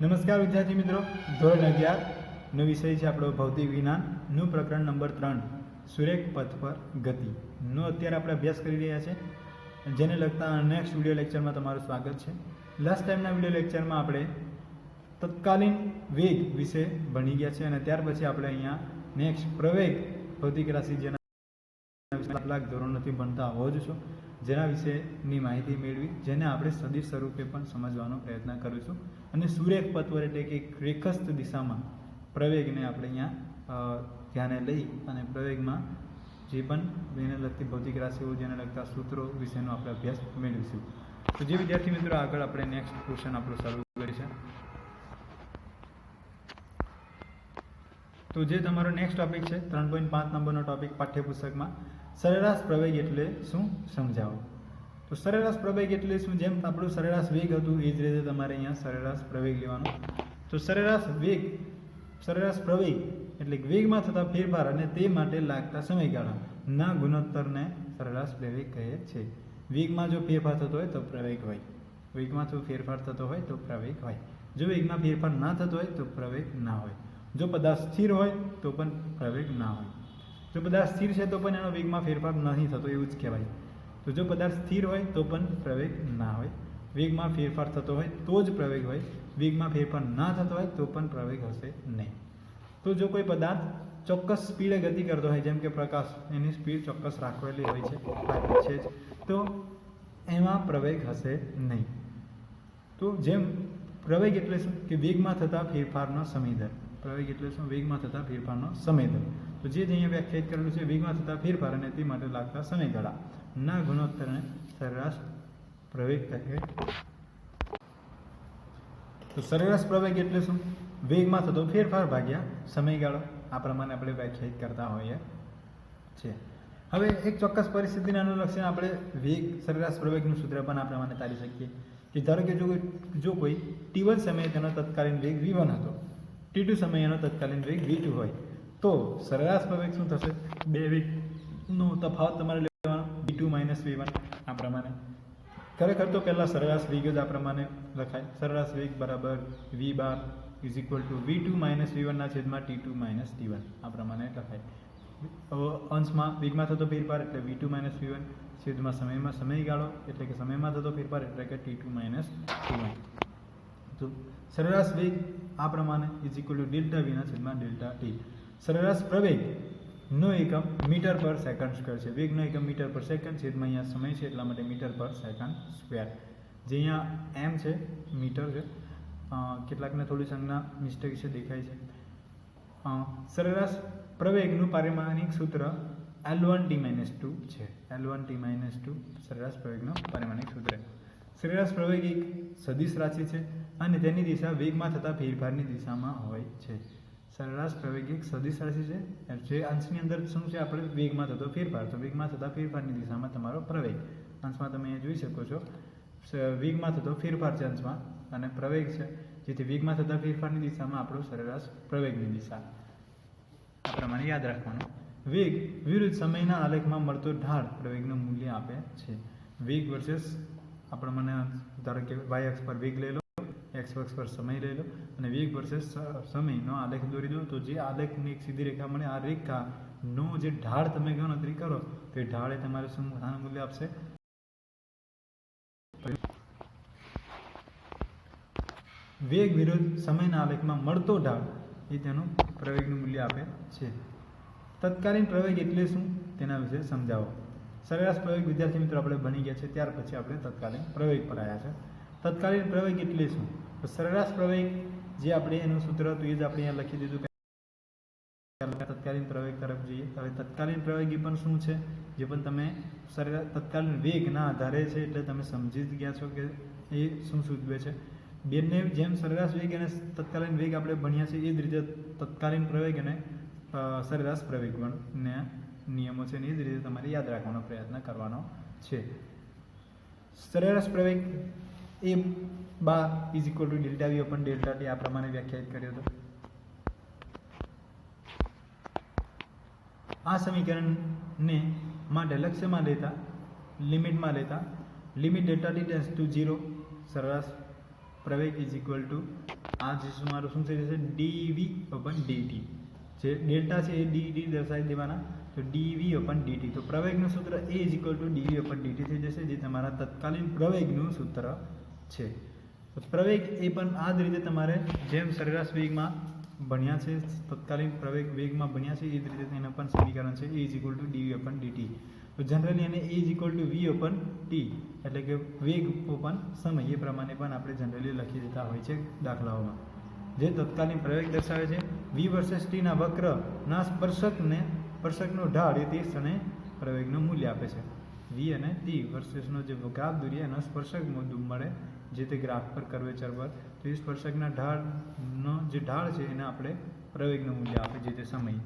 નમસ્કાર વિદ્યાર્થી મિત્રો, ધોરણ અગિયાર, નો વિષય છે આપણો ભૌતિક વિજ્ઞાનનું પ્રકરણ નંબર ત્રણ, સુરેખ પથ પર ગતિ. નો અત્યારે આપણે અભ્યાસ કરી રહ્યા છે, જેને લગતા નેક્સ્ટ વીડિયો લેક્ચરમાં તમારું સ્વાગત છે. લાસ્ટ ટાઈમના વીડિયો લેક્ચરમાં આપણે તત્કાલીન વેગ વિશે ભણી ગયા છે અને ત્યાર પછી આપણે અહીંયા નેક્સ્ટ પ્રવેગ ભૌતિક રાશિ જેના કેટલાક ધોરણોથી ભણતા હોવ જ છો. જેના વિશેની માહિતી મેળવી, જેને આપણે સદિશ સ્વરૂપે પણ સમજવાનો પ્રયત્ન કરીશું. અને સુરેખ પત્વર એટલે કે રેખસ્થ દિશામાં પ્રવેગને આપણે અહીંયા ધ્યાને લઈ અને પ્રવેગમાં જે પણ એને લગતી ભૌતિક રાશિઓ, જેને લગતા સૂત્રો વિશેનો આપણે અભ્યાસ મેળવીશું. તો જે વિદ્યાર્થી મિત્રો, આગળ આપણે નેક્સ્ટ ક્વેશ્ચન આપણું શરૂ કરીશું તો જે તમારો નેક્સ્ટ ટોપિક છે, ત્રણ પોઈન્ટ પાંચ નંબરનો ટોપિક પાઠ્યપુસ્તકમાં સરેરાશ પ્રવેગ એટલે શું? સમજાવો. તો સરેરાશ પ્રવેગ એટલે શું? જેમ આપણું સરેરાશ વેગ હતું, એ જ રીતે તમારે અહીંયા સરેરાશ પ્રવેગ લેવાનો. તો સરેરાશ વેગ, સરેરાશ પ્રવેગ એટલે વેગમાં થતા ફેરફાર અને તે માટે લાગતા સમયગાળા ના ગુણોત્તરને સરેરાશ પ્રવેગ કહે છે. વેગમાં જો ફેરફાર થતો હોય તો પ્રવેગ હોય. વેગમાં જો ફેરફાર થતો હોય તો પ્રવેગ હોય. જો વેગમાં ફેરફાર ના થતો હોય તો પ્રવેગ ના હોય. જો પદાર્થ સ્થિર હોય તો પણ પ્રવેગ ના હોય. જો પદાર્થ સ્થિર છે તો પણ એનો વેગમાં ફેરફાર નહીં થતો, એવું જ કહેવાય. તો જો પદાર્થ સ્થિર હોય તો પણ પ્રવેગ ના હોય. વેગમાં ફેરફાર થતો હોય તો જ પ્રવેગ હોય. વેગમાં ફેરફાર ના થતો હોય તો પણ પ્રવેગ હશે નહીં. તો જો કોઈ પદાર્થ ચોક્કસ સ્પીડે ગતિ કરતો હોય, જેમ કે પ્રકાશ, એની સ્પીડ ચોક્કસ રાખવેલી હોય છે છે જ, તો એમાં પ્રવેગ હશે નહીં. તો જેમ પ્રવેગ એટલે શું? કે વેગમાં થતા ફેરફારનો સમય પ્રવેગ એટલે શું? વેગમાં થતા ફેરફારનો સમય તો જે જ અહીંયા વ્યાખ્યાયિત કરેલું છે, વેગમાં થતા ફેરફાર અને તે માટે લાગતા સમયગાળા ના ગુણોત્તરને સરેરાશ પ્રવેગ કહે. તો સરેરાશ પ્રવેગ એટલે શું? વેગમાં થતો ફેરફાર ભાગ્યા સમયગાળો. આ પ્રમાણે આપણે વ્યાખ્યાયિત કરતા હોઈએ છે હવે એક ચોક્કસ પરિસ્થિતિને અનુલક્ષીને આપણે વેગ, સરેરાશ પ્રવેગનું સૂત્ર પણ આ પ્રમાણે તારી શકીએ. કે ધારો કે જો કોઈ જો કોઈ ટી વન સમયે તેનો તત્કાલીન વેગ વી વન હતો. ટી ટુ સમયે એનો તત્કાલીન વેગ વી ટુ હોય. તો સરેરાશ પ્રવેગ શું થશે? બે વીકનો તફાવત તમારે લેવાનો V two minus V one આ પ્રમાણે. ખરેખર તો પહેલાં સરેરાશ વેગ જ આ પ્રમાણે લખાય. સરેરાશ વેગ બરાબર V bar is equal to V two minus V વનના છેદમાં T two minus T one આ પ્રમાણે લખાય. અંશમાં વેગમાં થતો ફેરફાર એટલે V two minus V one છેદમાં સમયમાં સમયગાળો એટલે કે સમયમાં થતો ફેરફાર એટલે કે T two minus T one તો સરેરાશ વેગ આ પ્રમાણે ઇઝ ઇક્વલ ટુ ડેલ્ટા વીના છેદમાં ડેલ્ટા ટી સરેરાશ પ્રવેગ નો એકમ મીટર પર સેકન્ડ સ્ક્વેર છે. વેગનો એકમ મીટર પર સેકન્ડ, છેદમાં અહીંયા સમય છે એટલા માટે મીટર પર સેકન્ડ સ્ક્વેર. જે અહીંયા એમ છે, મીટર છે. કેટલાકને થોડી સંજ્ઞા મિસ્ટેક છે દેખાય છે. સરેરાશ પ્રવેગનું પારિમાણિક સૂત્ર L one T minus two છે. L one T minus two સરેરાશ પ્રવેગનો પારિમાણિક સૂત્ર સરેરાશ પ્રવેગ એક સદિશ રાશિ છે અને તેની દિશા વેગમાં થતા ફેરફારની દિશામાં હોય છે. સરેરાશ પ્રવેગ એક સદિશ રાશિ છે. જે અંશની અંદર શું છે? આપણે વેગમાં થતો ફેરફાર. તો વેગમાં થતા ફેરફારની દિશામાં તમારો પ્રવેગ. અંશમાં તમે અહીંયા જોઈ શકો છો. વેગમાં થતો ફેરફાર છે અંશમાં અને પ્રવેગ છે. જેથી વેગમાં થતા ફેરફારની દિશામાં આપણો સરેરાશ પ્રવેગની દિશા. આ પ્રમાણે યાદ રાખવાનું. વેગ વિરુદ્ધ સમયના આલેખમાં મળતો ઢાળ પ્રવેગનું મૂલ્ય આપે છે. વેગ વર્સેસ આપણે મને ધારો કે વાય પર વેગ લઈ લો. એક્સ અક્ષ પર સમય લઈ લો અને વેગ વર્સેસ સમયનો આલેખ દોરી દો તો જે આલેખની એક સીધી રેખા મળે, આ રેખાનો જે ઢાળ તમે ગણતરી કરો, તો એ ઢાળ તમારે શું મૂલ્ય આપશે. વેગ વિરુદ્ધ સમયના આલેખમાં મળતો ઢાળ એ તેનું પ્રવેગનું મૂલ્ય આપે છે. તત્કાલીન પ્રવેગ એટલે શું? તેના વિશે સમજાવો. સરેરાશ પ્રવેગ વિદ્યાર્થી મિત્રો, આપણે ભણી ગયા છે, ત્યાર પછી આપણે તત્કાલીન પ્રવેગ પર આવ્યા છે. તત્કાલીન પ્રવેગ એટલે શું તો સરેરાશ પ્રવેગ જે આપણે એનું સૂત્ર હતું એ જ આપણે અહીંયા લખી દીધું તત્કાલીન પ્રવેગ તરફ જઈએ. હવે તત્કાલીન પ્રવેગ પણ શું છે? જે પણ તમે સરેરાશ તત્કાલીન વેગના આધારે છે એટલે તમે સમજી જ ગયા છો કે એ શું સૂચવે છે. બેને જેમ સરેરાશ વેગ અને તત્કાલીન વેગ આપણે ભણ્યા છે એ જ રીતે તત્કાલીન પ્રવેગ અને સરેરાશ પ્રવેગ પણ નિયમો છે ને એ જ રીતે તમારે યાદ રાખવાનો પ્રયત્ન કરવાનો છે. સરેરાશ પ્રવેગ A bar is equal to delta V upon delta T આ પ્રમાણે વ્યાખ્યાયિત કર્યો હતો આ સમીકરણને માટે લક્ષ્યમાં લેતા, લિમિટમાં લેતા, limit delta T tends to zero સરેરાશ પ્રવેગ ઇઝ ઇક્વલ ટુ આ જે મારું શું થઈ જશે? D V upon D T જે ડેલ્ટા છે એ ડીટી દર્શાવી દેવાના, તો ડીવી ઓપન ડીટી તો પ્રવેગનું સૂત્ર A is equal to D V upon D T થઈ જશે, જે તમારા તત્કાલીન પ્રવેગનું સૂત્ર છે. તો પ્રવેગ એ પણ આ જ રીતે તમારે જેમ સરેરાશ વેગમાં ભણ્યા છે, તત્કાલીન પ્રવેગ વેગમાં ભણ્યા છે, એ જ રીતે એના પણ સમીકરણ છે, A is equal to D V upon D T તો જનરલી એને A is equal to V upon T એટલે કે વેગ ઓપન સમય, એ પ્રમાણે પણ આપણે જનરલી લખી દેતા હોય છે દાખલાઓમાં. જે તત્કાલીન પ્રવેગ દર્શાવે છે વી વર્સેસ ટીના વક્રના સ્પર્શકને, સ્પર્શકનો ઢાળ એ તે ક્ષણે પ્રવેગનું મૂલ્ય આપે છે. વી અને ટી વર્સેસનો જે ગ્રાફ દોરીએ એનો સ્પર્શક મુદ્દો મળે, જે તે ગ્રાફ પર કર્વેચર પર તો એ સ્પર્શકના ઢાળનો જે ઢાળ છે એને આપણે પ્રવેગનું મૂલ્ય આપે જે તે સમયે.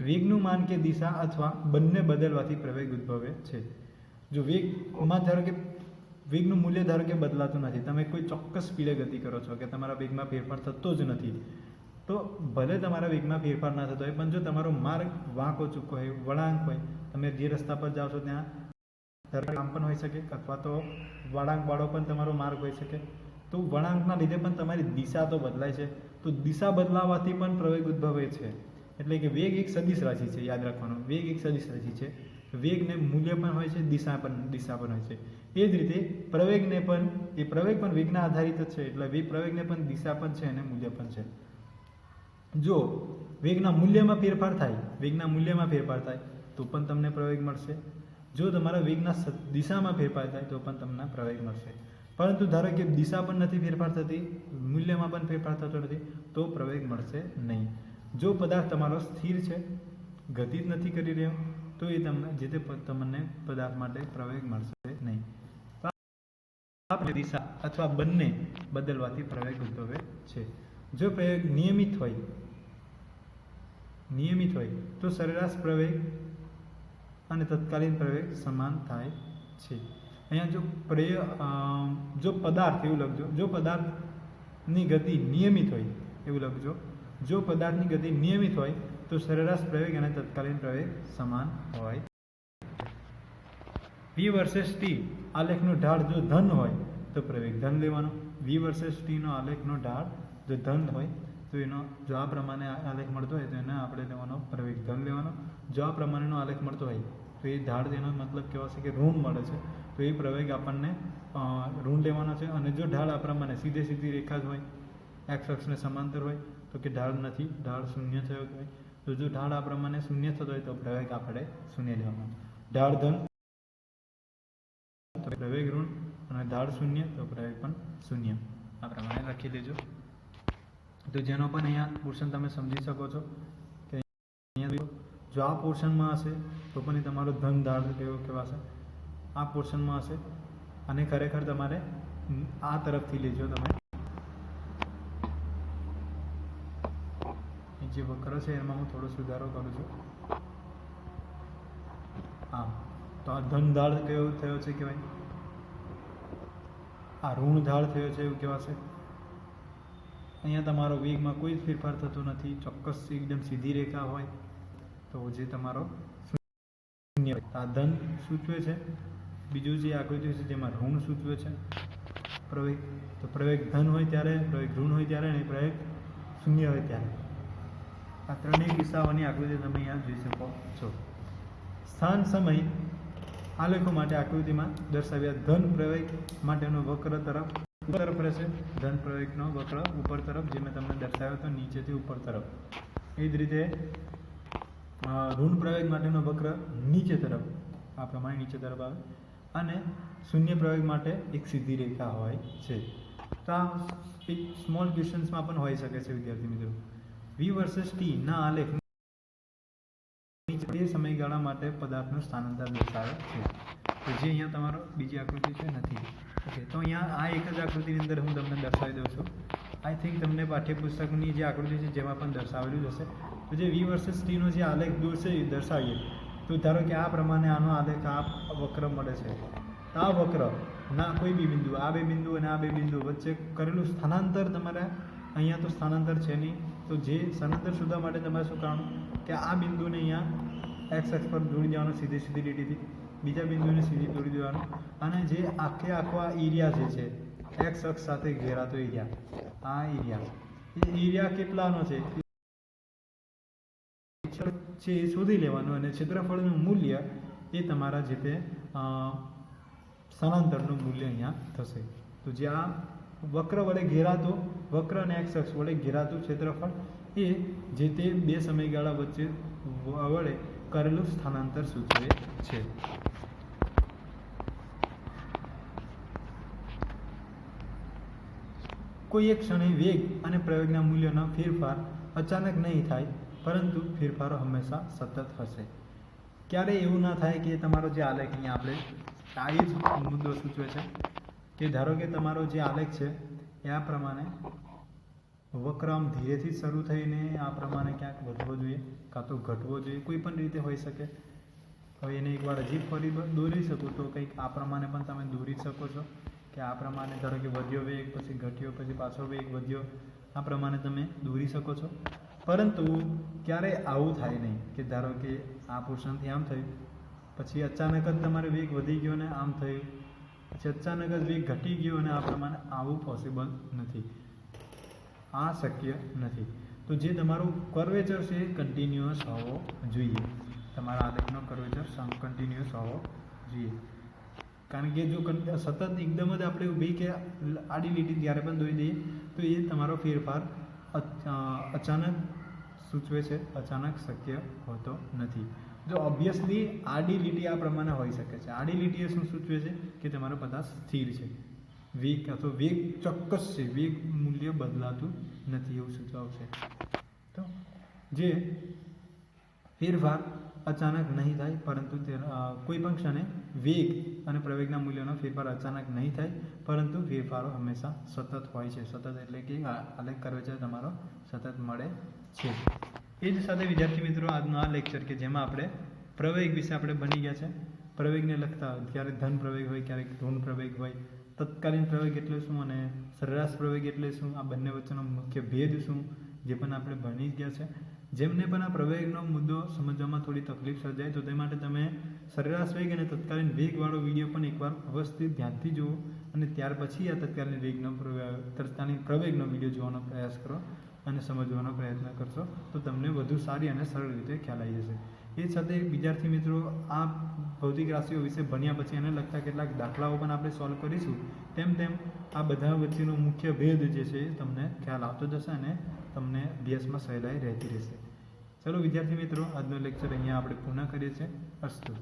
વેગનું માન કે દિશા અથવા બંને બદલવાથી પ્રવેગ ઉદ્ભવે છે. જો વેગમાં ધારો કે, વેગનું મૂલ્ય ધારો કે બદલાતું નથી, તમે કોઈ ચોક્કસ સ્પીડે ગતિ કરો છો કે તમારા વેગમાં ફેરફાર થતો જ નથી તો ભલે તમારા વેગમાં ફેરફાર ના થતો હોય, પણ જો તમારો માર્ગ વાંકો ચૂકો હોય, વળાંક હોય, તમે જે રસ્તા પર જાઓ છો ત્યાં કામ પણ હોઈ શકે અથવા તો વળાંકવાળો પણ તમારો માર્ગ હોઈ શકે. તો વળાંકના લીધે પણ તમારી દિશા તો બદલાય છે. તો દિશા બદલાવાથી પણ પ્રવેગ ઉદ્ભવે છે. એટલે કે વેગ એક સદિશ રાશિ છે, યાદ રાખવાનું. વેગ એક સદિશ રાશિ છે. વેગને મૂલ્ય પણ હોય છે, દિશા પણ દિશા પણ હોય છે. એ જ રીતે પ્રવેગને પણ, એ પ્રવેગ પણ વેગના આધારિત જ છે. એટલે પ્રવેગને પણ દિશા પણ છે અને મૂલ્ય પણ છે. જો વેગના મૂલ્યમાં ફેરફાર થાય, વેગના મૂલ્યમાં ફેરફાર થાય, તો પણ તમને પ્રવેગ મળશે. જો તમારા વેગના દિશામાં ફેરફાર થાય, તો પણ તમને પ્રવેગ મળશે. પરંતુ ધારો કે દિશા પણ નથી ફેરફાર થતી, મૂલ્યમાં પણ ફેરફાર થતો નથી, તો પ્રવેગ મળશે નહીં. જો પદાર્થ તમારો સ્થિર છે ગતિ જ નથી કરી રહ્યો, તો એ તમને, જે તે તમને પદાર્થ માટે પ્રવેગ મળશે નહીં. દિશા અથવા બંને બદલવાથી પ્રવેગ ઉદ્ભવે છે. જો પ્રયોગ નિયમિત હોય નિયમિત હોય તો સરેરાશ પ્રવેગ અને તત્કાલીન પ્રવેગ સમાન થાય છે. અહીંયા જો પ્રે જો પદાર્થ એવું લખજો, જો પદાર્થની ગતિ નિયમિત હોય એવું લખજો, જો પદાર્થની ગતિ નિયમિત હોય તો સરેરાશ પ્રવેગ અને તત્કાલીન પ્રવેગ સમાન હોય. વી વર્સેસ ટી આલેખનો ઢાળ જો ધન હોય તો પ્રવેગ ધન લેવાનો. વી વર્સેસ ટીનો આલેખનો ઢાળ જો ધન હોય તો એનો જો આ પ્રમાણે આલેખ મળતો હોય તો એને આપણે લેવાનો પ્રવેગ ધન લેવાનો. જો આ પ્રમાણેનો આલેખ મળતો હોય તો એ ઢાળ તેનો મતલબ કેવો છે કે ઋણ મળે છે. તો એ પ્રવેગ આપણને ઋણ લેવાનો છે અને જો ઢાળ આ પ્રમાણે સીધે સીધી રેખા જ હોય એક્સ અક્ષને સમાંતર હોય, તો કે ઢાળ નથી, ઢાળ શૂન્ય થયો હોય. તો જો ઢાળ આ પ્રમાણે શૂન્ય થતો હોય તો પ્રવેગ આપણે શૂન્ય લેવાનો. ઢાળ ધન પ્રવેગ ઋણ અને ઢાળ શૂન્ય, તો પ્રવેગ પણ શૂન્ય. આ પ્રમાણે લખી દેજો. તો જેનો પણ અહીંયા પોર્શન તમે સમજી શકો છો કે અહીંયા જો- આ પોર્શનમાં હશે, તો પણ એ તમારો ધન ધાર કેવો કહેવાશે? આ પોર્શનમાં હશે. અને ખરેખર તમારે આ તરફથી લેજો તમે. જે વક્ર છે એમાં હું થોડો સુધારો કરું છું. હા. તો આ ધન ધાળ કેવો થયો છે કહેવાય? આ ઋણ ધાળ થયો છે એવું કહેવાશે. અહીંયા તમારો વેગમાં કોઈ ફેરફાર થતો નથી, ચોક્કસ એકદમ સીધી રેખા હોય તો જે તમારો શૂન્ય સાધન સૂચવે છે. બીજું જે આકૃતિ છે જેમાં ઋણ સૂચવે છે. પ્રવેગ, તો પ્રવેગ ધન હોય ત્યારે, પ્રવેગ ઋણ હોય ત્યારે અને પ્રવેગ શૂન્ય હોય ત્યારે. આ ત્રણેય કિસ્સાઓની આકૃતિ તમે અહીંયા જોઈ શકો છો. સ્થાન સમય આલેખો માટે આકૃતિમાં દર્શાવ્યા ધન પ્રવેગ માટેનો વક્ર તરફ તરફ રહેશે, ધન પ્રવેગનો વક્ર ઉપર તરફ, જે મેં તમને દર્શાવ્યો હતો, નીચેથી ઉપર તરફ. એ જ રીતે ઋણ પ્રવેગ માટેનો વક્ર નીચે તરફ, આ પ્રમાણે નીચે તરફ આવે. અને શૂન્ય પ્રવેગ માટે એક સીધી રેખા હોય છે. તો આ એક સ્મોલ ક્વેશ્ચન્સમાં પણ હોઈ શકે છે, વિદ્યાર્થી મિત્રો. વી વર્સેસ ટી ના આલેખ તે સમયગાળા માટે પદાર્થનું સ્થાનાંતર દર્શાવે છે. તો જે અહીંયા તમારો બીજી આકૃતિ છે, નથી. ઓકે તો અહીંયા આ એક જ આકૃતિની અંદર હું તમને દર્શાવી દઉં છું. આઈ થિંક તમને પાઠ્યપુસ્તકની જે આકૃતિ છે જેમાં પણ દર્શાવેલું જ હશે. તો જે વી વર્સેસ ટીનો જે આલેખ દોરશે એ દર્શાવીએ. તો ધારો કે આ પ્રમાણે આનો આલેખ આ વક્ર મળે છે. આ વક્ર, ના, કોઈ બી બિંદુ, આ બે બિંદુ અને આ બે બિંદુ વચ્ચે કરેલું સ્થાનાંતર તમારે અહીંયા તો સ્થાનાંતર છે નહીં. તો જે સ્થાનાંતર શોધવા માટે તમારે શું કરવાનું? કે આ બિંદુને અહીંયા એક્સ એક્સ પર જોડી દેવાનું સીધી સીધી લીટીથી. બીજા બિંદુને સીધી દોરી દેવાનું. અને જે આખે આખો આ એરિયા જે છે એક્સ અક્ષ સાથે ઘેરાતો એરિયા આ એરિયા એ એરિયા કેટલાનો છે? છે એ શોધી લેવાનું અને ક્ષેત્રફળનું મૂલ્ય એ તમારા જે તે સ્થળાંતરનું મૂલ્ય અહીંયા થશે. તો જે આ વક્ર વડે ઘેરાતો, વક્ર અને એક્સ અક્ષ વડે ઘેરાતું ક્ષેત્રફળ એ જે તે બે સમયગાળા વચ્ચે વડે કરેલું સ્થાનાંતર સૂચવે છે. કોઈ એક ક્ષણે વેગ અને પ્રયોગના મૂલ્યનો ફેરફાર અચાનક નહીં થાય, પરંતુ ફેરફારો હંમેશા સતત હશે. ક્યારેય એવું ના થાય કે તમારો જે આલેખ અહીંયા આપણે આ જ મુદ્દો સૂચવે છે કે ધારો કે તમારો જે આલેખ છે એ આ પ્રમાણે વક્રમ ધીરેથી શરૂ થઈને આ પ્રમાણે ક્યાંક વધવો જોઈએ કાં તો ઘટવો જોઈએ, કોઈ પણ રીતે હોઈ શકે. હવે એને એકવાર હજી ફરી દોરી શકો તો કંઈક આ પ્રમાણે પણ તમે દોરી શકો છો. કે આ પ્રમાણે ધારો કે વધ્યો વેગ પછી ઘટ્યો, પછી પાછો વેગ વધ્યો, આ પ્રમાણે તમે દોરી શકો છો. પરંતુ ક્યારેય આવું થાય નહીં કે ધારો કે આ પોર્શનથી આમ થયું, પછી અચાનક જ તમારે વેગ વધી ગયો ને આમ થયું, પછી અચાનક જ વેગ ઘટી ગયો અને આ પ્રમાણે આવું પોસિબલ નથી. આ શક્ય નથી. તો જે તમારું કર્વેચર છે એ કન્ટિન્યુઅસ હોવો જોઈએ. તમારા આલેખનો કર્વેચર કન્ટિન્યુઅસ હોવો જોઈએ. કારણ કે જો સતત એકદમ જ આપણે ઊભી કે આડી લીટી ત્યારે પણ દોરી દઈએ, તો એ તમારો ફેરફાર અચાનક સૂચવે છે, અચાનક શક્ય હોતો નથી. જો ઓબ્વિયસલી આડી લીટી આ પ્રમાણે હોઈ શકે છે. આડી લીટી એ શું સૂચવે છે? કે તમારો પદાર્થ સ્થિર છે. વેગ અથવા વેગ ચોક્કસ છે. વેગ મૂલ્ય બદલાતું નથી એવું સૂચવશે. તો જે ફેરફાર અચાનક નહીં થાય, પરંતુ તે કોઈ પણ ક્ષણે વેગ અને પ્રવેગના મૂલ્યનો ફેરફાર અચાનક નહીં થાય, પરંતુ ફેરફારો હંમેશા સતત હોય છે. સતત એટલે કે આલેખ છે, તમારો સતત મળે છે. એ જ સાથે વિદ્યાર્થી મિત્રો, આજનો આ લેક્ચર કે જેમાં આપણે પ્રવેગ વિશે આપણે બની ગયા છે. પ્રવેગને લગતા ક્યારેક ધન પ્રવેગ હોય, ક્યારેક ઋણ પ્રવેગ હોય, તત્કાલીન પ્રવેગ એટલે શું અને સરેરાશ પ્રવેગ એટલે શું? આ બંને વચ્ચેનો મુખ્ય ભેદ શું? જે પણ આપણે ભણી ગયા છે. જેમને પણ આ પ્રવેગનો મુદ્દો સમજવામાં થોડી તકલીફ સર્જાય, તો તે માટે તમે સરેરાશ વેગ અને તત્કાલીન વેગવાળો વીડિયો પણ એકવાર વ્યવસ્થિત ધ્યાનથી જુઓ અને ત્યાર પછી આ તત્કાલીન વેગનો તત્કાલીન પ્રવેગનો વીડિયો જોવાનો પ્રયાસ કરો અને સમજવાનો પ્રયત્ન કરશો, તો તમને વધુ સારી અને સરળ રીતે ખ્યાલ આવી જશે. એ સાથે વિદ્યાર્થી મિત્રો, આ ભૌતિક રાશિઓ વિશે ભણ્યા પછી એને લગતા કેટલાક દાખલાઓ પણ આપણે સોલ્વ કરીશું. તેમ તેમ આ બધા વચ્ચેનો મુખ્ય ભેદ જે છે તમને ખ્યાલ આવતો જશે અને તમને અભ્યાસમાં સહેલાઈ રહેતી રહેશે. ચલો વિદ્યાર્થી મિત્રો, આજનો લેક્ચર અહીંયા આપણે પૂર્ણ કરીએ છીએ. અસ્તુ.